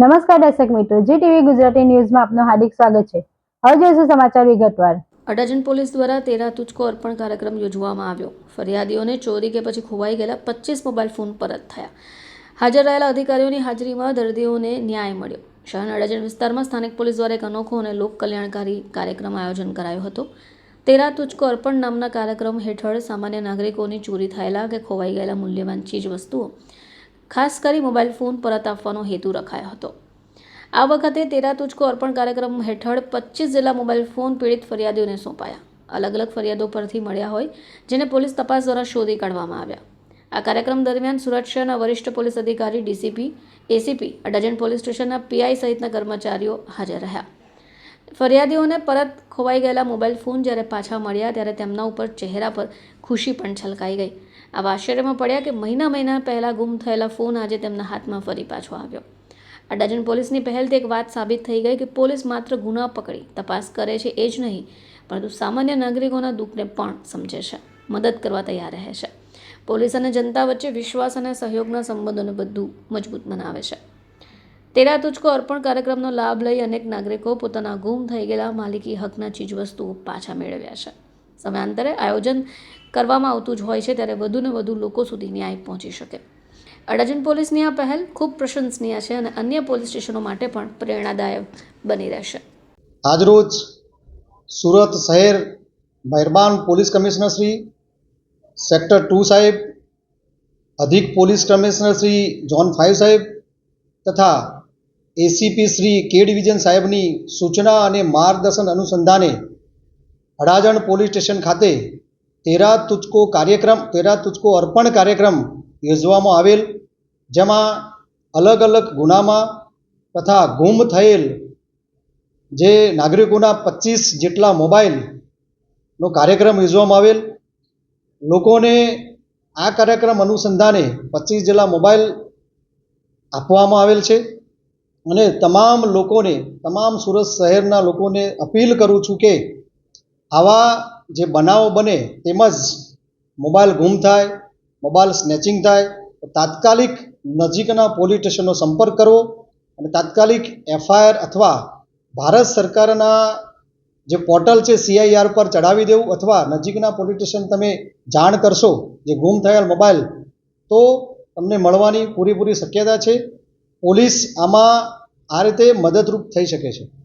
નમસ્કાર દર્શક મિત્રો જી ટીવી ગુજરાતી ન્યૂઝમાં આપનું હાર્દિક સ્વાગત છે. હવે જોઈશું સમાચાર વિગતવાર. અડાજણ પોલીસ દ્વારા તેરા તુચકો અર્પણ કાર્યક્રમ યોજવામાં આવ્યો. ફરિયાદીઓને ચોરી કે પછી ખોવાઈ ગયેલા પચીસ મોબાઈલ ફોન પરત થયા. હાજર રહેલા અધિકારીઓની હાજરીમાં દર્દીઓને ન્યાય મળ્યો. શહેરના અડાજણ વિસ્તારમાં સ્થાનિક પોલીસ દ્વારા એક અનોખો અને લોક કલ્યાણકારી કાર્યક્રમ આયોજન કરાયો હતો. તેરા તુચકો અર્પણ નામના કાર્યક્રમ હેઠળ સામાન્ય નાગરિકોની ચોરી થયેલા કે ખોવાઈ ગયેલા મૂલ્યવાન ચીજ વસ્તુઓ ખાસ કરી મોબાઈલ ફોન પરત આપવાનો હેતુ રખાયો હતો. આ વખતે તેરા તુચકો અર્પણ કાર્યક્રમ હેઠળ પચીસ જેટલા મોબાઈલ ફોન પીડિત ફરિયાદીઓને સોંપાયા. અલગ અલગ ફરિયાદો પરથી મળ્યા હોય, જેને પોલીસ તપાસ દ્વારા શોધી કાઢવામાં આવ્યા. આ કાર્યક્રમ દરમિયાન સુરત શહેરના વરિષ્ઠ પોલીસ અધિકારી, ડીસીપી, એસીપી, અડાજણ પોલીસ સ્ટેશનના પીઆઈ સહિતના કર્મચારીઓ હાજર રહ્યા. ફરિયાદીઓને પરત ખોવાઈ ગયેલા મોબાઈલ ફોન જ્યારે પાછા મળ્યા ત્યારે તેમના ઉપર ચહેરા પર ખુશી પણ છલકાઈ ગઈ. આવા આશ્ચર્યમાં પડ્યા કે મહિના મહિના પહેલાં ગુમ થયેલા ફોન આજે તેમના હાથમાં ફરી પાછો આવ્યો. આ ડજન પોલીસની પહેલથી એક વાત સાબિત થઈ ગઈ કે પોલીસ માત્ર ગુના પકડી, તપાસ કરે છે એ જ નહીં, પરંતુ સામાન્ય નાગરિકોના દુઃખને પણ સમજે છે, મદદ કરવા તૈયાર રહે છે. પોલીસ અને જનતા વચ્ચે વિશ્વાસ અને સહયોગના સંબંધોને બધું મજબૂત બનાવે છે. તેરા તુચકો અર્પણ કાર્યક્રમનો લાભ લઈ અનેક નાગરિકો પોતાના ગુમ થઈ ગયેલા માલિકી હકના ચીજવસ્તુઓ પાછા મેળવ્યા છે. સમયાંતરે આયોજન કરવામાં આવતું જ હોય છે ત્યારે વધુને વધુ લોકો સુધી ન્યાય પહોંચી શકે. અડાજણ પોલીસની આ પહેલ ખૂબ પ્રશંસનીય છે અને અન્ય પોલીસ સ્ટેશનો માટે પણ પ્રેરણાદાયક બની રહેશે. આજરોજ સુરત શહેર મહેરબાન police commissioner Shri sector two સાહેબ, અધિક police commissioner Shri zone five સાહેબ તથા એસીપી શ્રી કે ડિવિઝન સાહેબની સૂચના અને માર્ગદર્શન અનુસંધાને અડાજણ પોલીસ સ્ટેશન ખાતે તેરા તુચકો કાર્યક્રમ, તેરા તુચકો અર્પણ કાર્યક્રમ યોજવામાં આવેલ, જેમાં અલગ અલગ ગુનામાં તથા ગુમ થયેલ જે નાગરિકોના પચીસ જેટલા મોબાઈલનો કાર્યક્રમ યોજવામાં આવેલ. લોકોને આ કાર્યક્રમ અનુસંધાને પચીસ જેટલા મોબાઈલ આપવામાં આવેલ છે. અને તમામ લોકોને, તમામ સુરત શહેરના લોકોને અપીલ કરું છું કે આવા જે બનાવો બને તેમજ મોબાઈલ ગુમ થાય, મોબાઈલ સ્નેચિંગ થાય, તો તાત્કાલિક નજીકના પોલીસ સ્ટેશનનો સંપર્ક કરવો અને તાત્કાલિક એફઆઈઆર અથવા ભારત સરકારના જે પોર્ટલ છે સીઆઈઆર પર ચડાવી દેવું અથવા નજીકના પોલીસ સ્ટેશન તમે જાણ કરશો જે ગુમ થયેલ મોબાઈલ, તો તમને મળવાની પૂરેપૂરી શક્યતા છે. પોલીસ આમાં આ રીતે મદદરૂપ થઈ શકે છે.